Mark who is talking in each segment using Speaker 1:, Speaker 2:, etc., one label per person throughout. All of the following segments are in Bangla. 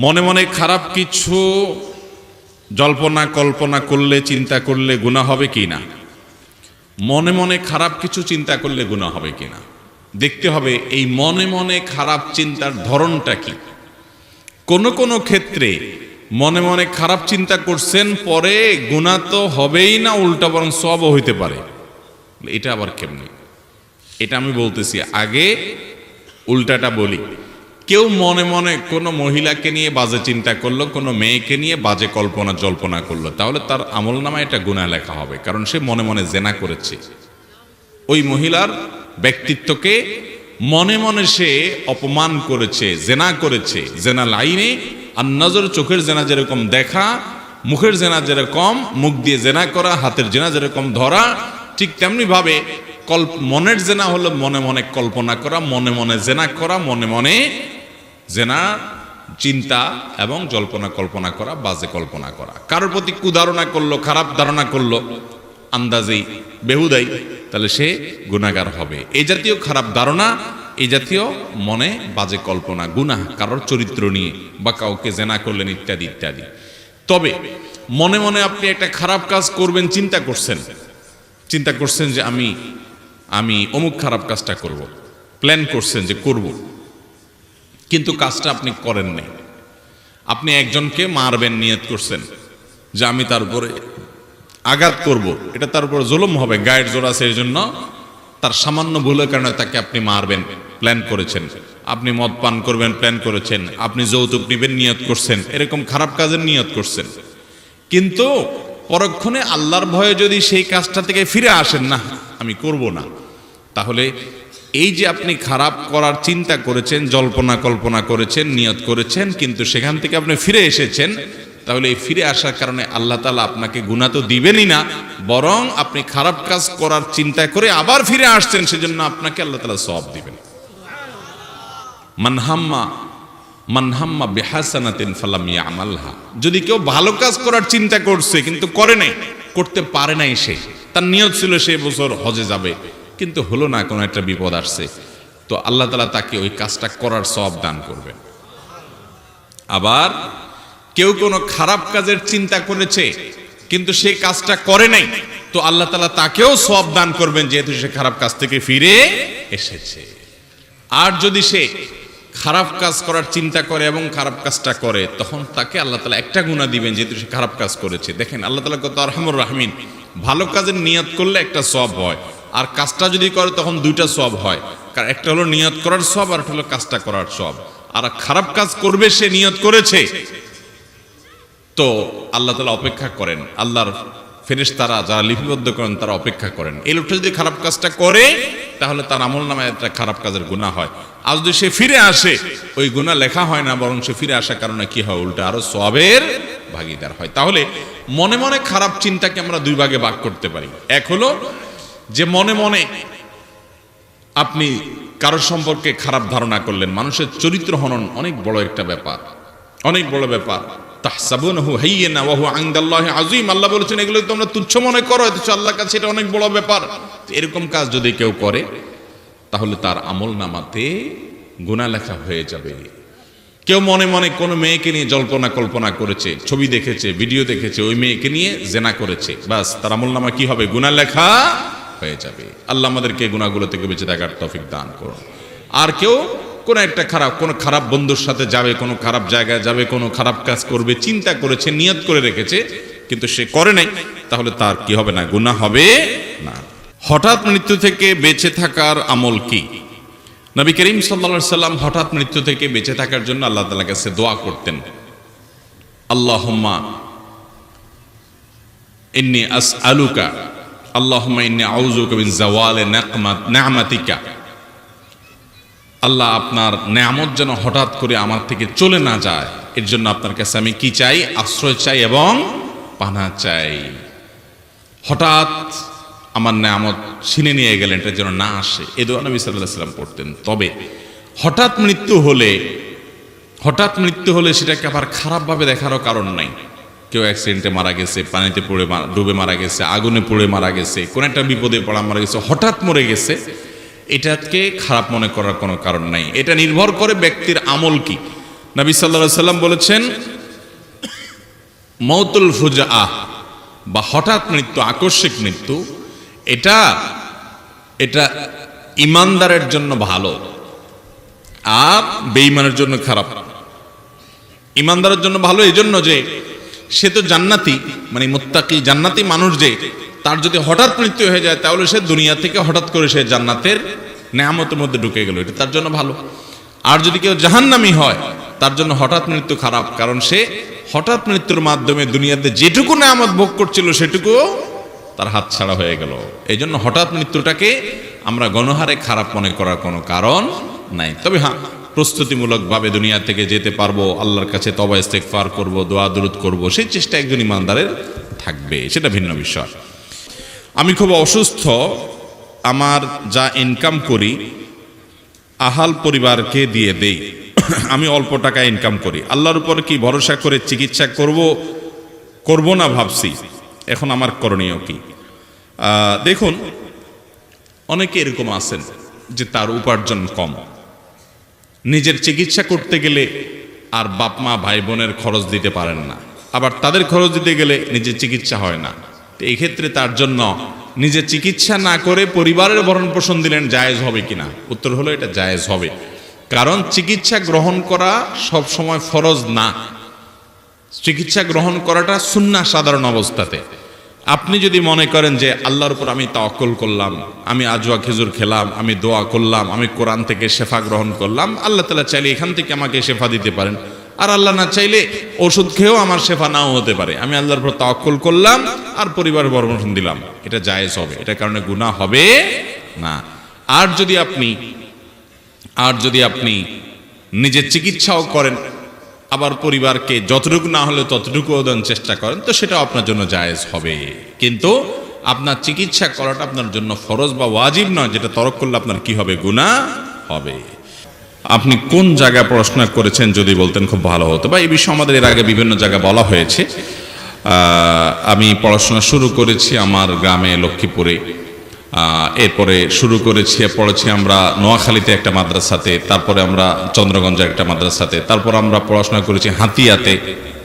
Speaker 1: মনে মনে খারাপ কিছু জল্পনা কল্পনা করলে, চিন্তা করলে গুণা হবে কি না? মনে মনে খারাপ কিছু চিন্তা করলে গুণা হবে কি না? দেখতে হবে, এই মনে মনে খারাপ চিন্তার ধরনটা কি? কোন কোন ক্ষেত্রে মনে মনে খারাপ চিন্তা করছেন, পরে গুণা তো হবেই না, উল্টা বরং সবও হইতে পারে। এটা আবার কেমনি? এটা আমি বলতেছি, আগে উল্টাটা বলি। কেউ মনে মনে কোনো মহিলাকে নিয়ে বাজে চিন্তা করল, কোনো মেয়েকে নিয়ে বাজে কল্পনা জল্পনা করল, তাহলে তার আমল নামা এটা গুণা লেখা হবে, কারণ সে মনে মনে জেনা করেছে। ওই মহিলার ব্যক্তিত্বকে মনে মনে সে অপমান করেছে, জেনা করেছে, জেনা লাইনে, আর নজর চোখের জেনা যেরকম দেখা, মুখের জেনা যেরকম, মুখ দিয়ে জেনা করা, হাতের জেনা যেরকম ধরা, ঠিক তেমনি ভাবে কল্প মনের জেনা হলো মনে মনে কল্পনা করা, মনে মনে জেনা করা, মনে মনে জেনা, চিন্তা এবং জল্পনা কল্পনা করা, বাজে কল্পনা করা। কারোর প্রতি কুধারণা করল, খারাপ ধারণা করল, আন্দাজেই, বেহুদাই, তাহলে সে গুণাগার হবে। এই জাতীয় খারাপ ধারণা এই জাতীয় মনে বাজে কল্পনা গুণা কারোর চরিত্র নিয়ে, বা কাউকে জেনা করলেন ইত্যাদি ইত্যাদি। তবে, মনে মনে আপনি একটা খারাপ কাজ করবেন, চিন্তা করছেন। চিন্তা করছেন যে আমি আমি অমুক খারাপ কাজটা করব। প্ল্যান করছেন যে করব। কিন্তু কাজটা আপনি করেন নাই। আপনি একজনকে মারবেন, নিয়ত করছেন যে আমি তার উপরে আঘাত করব। এটা তার উপর জুলুম হবে, গায়ের জোর আছে এই জন্য তার সামান্য ভুলের কারণে তাকে আপনি মারবেন প্ল্যান করেছেন। আপনি মদ পান করবেন প্ল্যান করেছেন। আপনি যৌতুক নিবেন, নিয়ত করছেন। এরকম খারাপ কাজের নিয়ত করছেন। কিন্তু পরক্ষণে আল্লাহর ভয়ে যদি সেই কাজটা থেকে ফিরে আসেন, না, আমি করব না। তাহলে এই যে আপনি খারাপ করার চিন্তা করেছেন, জল্পনা কল্পনা করেছেন, নিয়ত করেছেন, কিন্তু সেখান থেকে আপনি ফিরে এসেছেন, তাহলে এই ফিরে আসার কারণে আল্লাহ তালা আপনাকে গুণা তো দিবেনই না, বরং আপনি খারাপ কাজ করার চিন্তা করে আবার ফিরে আসছেন, সেজন্য আপনাকে আল্লাহ তালা সব দিবেন। মানহাম্মা মানহাম্মা বেহাসানাতিন ফালাম ইয়ামালহা। যদি কেউ ভালো কাজ করার চিন্তা করছে, কিন্তু করে নাই, করতে পারে নাই সে, তার নিয়ত ছিল সে বছর হজে যাবে। কিন্তু হলো না কোনো একটা বিপদ আসছে, তো আল্লাহ তালা তাকে ওই কাজটা করার সব দান করবেন। আবার কেউ কোনো খারাপ কাজের চিন্তা করেছে, কিন্তু সে কাজটা করে নাই, তো আল্লাহ তালা তাকেও সব দান করবেন যেহেতু সে খারাপ কাজ থেকে ফিরে এসেছে। আর যদি সে খারাপ কাজ করার চিন্তা করে এবং খারাপ কাজটা করে, তখন তাকে আল্লাহ তালা একটা গুণা দিবেন যেহেতু সে খারাপ কাজ করেছে। দেখেন, আল্লাহ তালা কত আরহামুর রাহমিন, ভালো কাজের নিয়ত করলে একটা সব হয়। আর কাজটা যদি করে, তখন দুইটা সব হয়। কারণ একটা হলো নিয়ত করার সব আর একটা হলো কাজটা করার সব আর খারাপ কাজ করবে সে, নিয়ত করেছে। তো আল্লাহ তালা অপেক্ষা করেন। আল্লাহর ফেরেশ তারা যারা লিপিবদ্ধ করেন, তারা অপেক্ষা করেন। এই লোকটা যদি খারাপ কাজটা করে, তাহলে তার আমল নামে একটা খারাপ কাজের গুণা হয়। আর যদি সে ফিরে আসে, ওই গুণা লেখা হয় না, বরং সে ফিরে আসার কারণে কি হয়? উল্টা আরও সবের ভাগিদার হয়। তাহলে মনে মনে খারাপ চিন্তাকে আমরা দুই ভাগে ভাগ করতে পারি। এক হলো যে মনে মনে আপনি কারোর সম্পর্কে খারাপ ধারণা করলেন, মানুষের চরিত্র হনন অনেক বড় একটা ব্যাপার, অনেক বড় ব্যাপার। বলেছেন, এগুলো তোমরা তুচ্ছ মনে করো কাছে এটা অনেক বড় ব্যাপার। এরকম কাজ যদি কেউ করে, তাহলে তার হয়ে যাবে। কেউ মনে মনে কোনো মেয়েকে নিয়ে জল্পনা কল্পনা করেছে, ছবি দেখেছে, ভিডিও দেখেছে, ওই মেয়েকে নিয়ে জেনা করেছে বাস তার আমল নামা কি হবে? গুনাহ লেখা হয়ে যাবে। আল্লাহ আমাদেরকে গুণাগুলো থেকে বেঁচে থাকার তফিক দান করুন। আর কেউ কোনো একটা খারাপ, কোনো খারাপ বন্ধুর সাথে যাবে, কোনো খারাপ জায়গায় যাবে, কোনো খারাপ কাজ করবে, চিন্তা করেছে, নিয়ত করে রেখেছে, কিন্তু সে করে নাই, তাহলে তার কি হবে না, গুনাহ হবে না। হঠাৎ মৃত্যু থেকে বেঁচে থাকার আমল কি? নবী করিম সাল্লা সাল্লাম হঠাৎ মৃত্যু থেকে বেঁচে থাকার জন্য আল্লাহ তালার কাছে দোয়া করতেন। আস আলুকা আল্লাহ আপনার নেয়ামত যেন হঠাৎ করে আমার থেকে চলে না যায়। এর জন্য আপনার কাছে আমি কি চাই? আশ্রয় চাই এবং পানা চাই। হঠাৎ আমার নেয়ামত ছিনে নিয়ে গেলেন, এটা যেন না আসে। এ দোয়া নবী সাল্লাহ সাল্লাম পড়তেন। তবে হঠাৎ মৃত্যু হলে হঠাৎ মৃত্যু হলে সেটাকে আবার খারাপভাবে দেখারও কারণ নাই। কেউ অ্যাক্সিডেন্টে মারা গেছে, পানিতে পড়ে ডুবে মারা গেছে, আগুনে পড়ে মারা গেছে, কোন একটা বিপদে পড়া মারা গেছে, হঠাৎ মরে গেছে, এটাকে খারাপ মনে করার কোনো কারণ নাই। এটা নির্ভর করে ব্যক্তির আমল কি। নবী সাল্লা সাল্লাম বলেছেন, মৌতুল ফুজা আহ বা হঠাৎ মৃত্যু, আকস্মিক মৃত্যু, এটা এটা ইমানদারের জন্য ভালো, আর বেঈমানের জন্য খারাপ। ইমানদারের জন্য ভালো এই জন্য যে সে তো জান্নাতি মানে মুত্তাকি, জান্নাতি মানুষ যে, তার যদি হঠাৎ মৃত্যু হয়ে যায়, তাহলে সে দুনিয়া থেকে হঠাৎ করে সে জান্নাতের নেয়ামতের মধ্যে ঢুকে গেল। এটা তার জন্য ভালো। আর যদি কেউ জাহান্নামি হয়, তার জন্য হঠাৎ মৃত্যু খারাপ, কারণ সে হঠাৎ মৃত্যুর মাধ্যমে দুনিয়াতে যেটুকু নেয়ামত ভোগ করছিল সেটুকুও তার হাত ছাড়া হয়ে গেল। এই জন্য হঠাৎ মৃত্যুটাকে আমরা গণহারে খারাপ মনে করার কোনো কারণ নাই। তবে হ্যাঁ প্রস্তুতিমূলকভাবে দুনিয়া থেকে যেতে পারব, আল্লাহর কাছে তবা ইস্তেকফার করব, দোয়া, দরুদ করব, সেই চেষ্টা একজন ইমানদারের থাকবে, সেটা ভিন্ন বিষয়। আমি খুব অসুস্থ, আমার যা ইনকাম করি, আহাল পরিবারকে দিয়ে দেই। আমি অল্প টাকা ইনকাম করি। আল্লাহর উপর কি ভরসা করে চিকিৎসা করব করব না ভাবছি। এখন আমার করণীয় কি? দেখুন, অনেকে এরকম আছেন যে তার উপার্জন কম। নিজের চিকিৎসা করতে গেলে আর বাপ মা ভাই বোনের খরচ দিতে পারেন না। আবার তাদের খরচ দিতে গেলে নিজের চিকিৎসা হয় না। তো এই ক্ষেত্রে তার জন্য নিজের চিকিৎসা না করে পরিবারের ভরণ পোষণ দিলেন জায়েজ হবে কিনা? উত্তর হলো এটা জায়েজ হবে। কারণ চিকিৎসা গ্রহণ করা সব সময় ফরজ না। চিকিৎসা গ্রহণ করাটা সুন্না সাধারণ অবস্থাতে। আপনি যদি মনে করেন যে আল্লাহর উপর আমি তাওয়াক্কুল করলাম, আমি আজওয়া খেজুর খেলাম, আমি দোয়া করলাম, আমি কোরআন থেকে শেফা গ্রহণ করলাম, আল্লাহ তালা চাইলে এখান থেকে আমাকে শেফা দিতে পারেন। আর আল্লাহ না চাইলে ওষুধ খেয়েও আমার শেফা নাও হতে পারে। আমি আল্লাহর উপর তাওয়াক্কুল করলাম আর পরিবারের বর্মন দিলাম। এটা জায়েজ হবে। এটার কারণে গুনাহ হবে না। আর যদি আপনি, আর যদি আপনি নিজের চিকিৎসাও করেন আবার পরিবারকে যতটুকু না হলে ততটুকু দেন চেষ্টা করেন, তো সেটা আপনার জন্য জায়েজ হবে। কিন্তু আপনার চিকিৎসা করাটা আপনার জন্য ফরজ বা ওয়াজিব নয়, যেটা তরক করলে আপনার কি হবে? গুণা হবে। আপনি কোন জায়গায় পড়াশোনা করেছেন যদি বলতেন খুব ভালো হতো। বা এই বিষয়ে আমাদের এর আগে বিভিন্ন জায়গায় বলা হয়েছে। আমি পড়াশোনা শুরু করেছি আমার গ্রামে লক্ষ্মীপুরে। এরপরে শুরু করেছি, পড়েছি আমরা নোয়াখালীতে একটা মাদ্রাসাতে, তারপরে আমরা চন্দ্রগঞ্জে একটা মাদ্রাসাতে, তারপর আমরা পড়াশোনা করেছি হাতিয়াতে,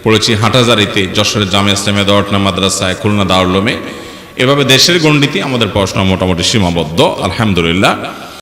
Speaker 1: পড়েছি হাটাজারিতে যশোরের জামে ইসলামে দাওয়াটনা মাদ্রাসায়, খুলনা দাউলমে এভাবে দেশের গণ্ডিতে আমাদের পড়াশোনা মোটামুটি সীমাবদ্ধ, আলহামদুলিল্লাহ।